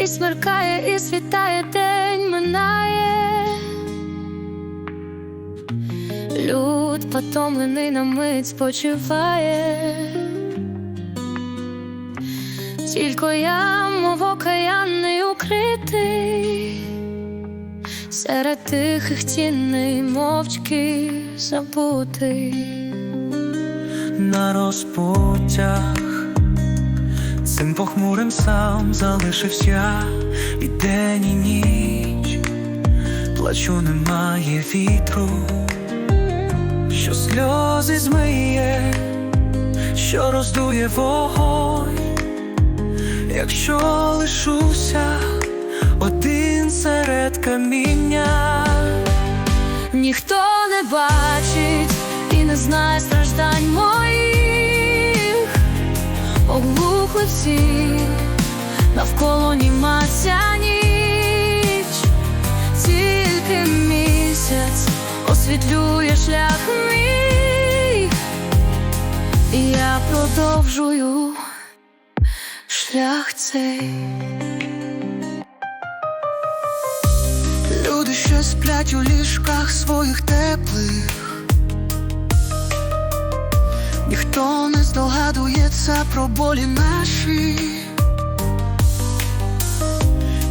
І смеркає, і світає день минає. Люд потомлений на мить спочиває. Тільки я, мов окаянний укритий, серед тихих тіней мовчки забутий. на розпуттях, цим похмурим сам залишився. І день і ніч, плачу немає вітру, що сльози змиє, що роздує вогонь, якщо лишуся один серед каміння. Ніхто не бачить і не знає страждань моїх, оглухли всі, навколо німа ця ніч, тільки місяць освітлює шлях мій, і я продовжую шлях цей. Люди, що сплять у ліжках своїх теплих, ніхто не здогадується про болі наші.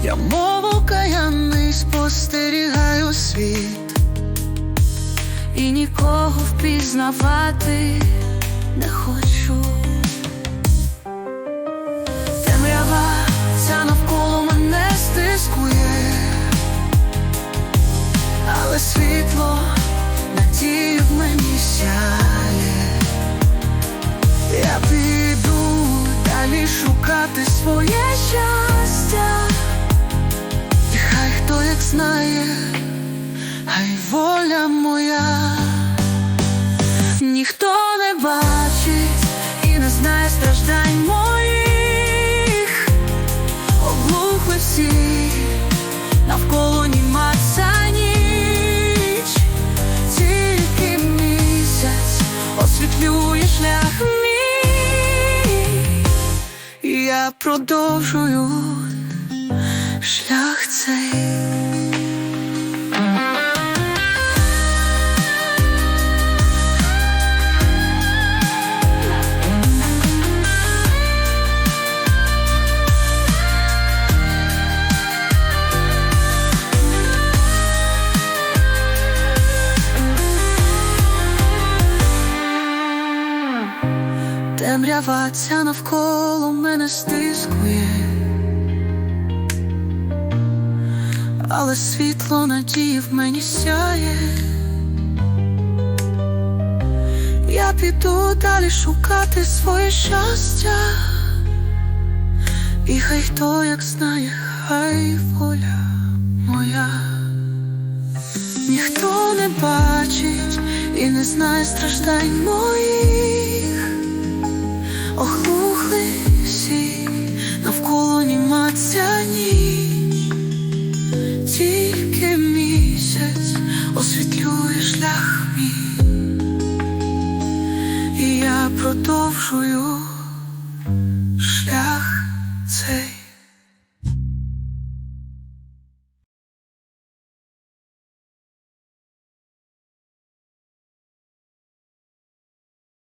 Я мов окаянний спостерігаю світ, і нікого впізнавати не хочу. темрява ця навколо мене стискує, але світло надії в мені сяє. Своє щастя, і хай хто як знає, хай воля моя, продовжую шлях цей. Ця навколо мене стискує, але світло надії в мені сяє. Я піду далі шукати своє щастя, і хай хто як знає, хай воля моя. Ніхто не бачить і не знає страждань моїх, охлухли всі, навколо німа ця тільки місяць освітлює шлях я продовжую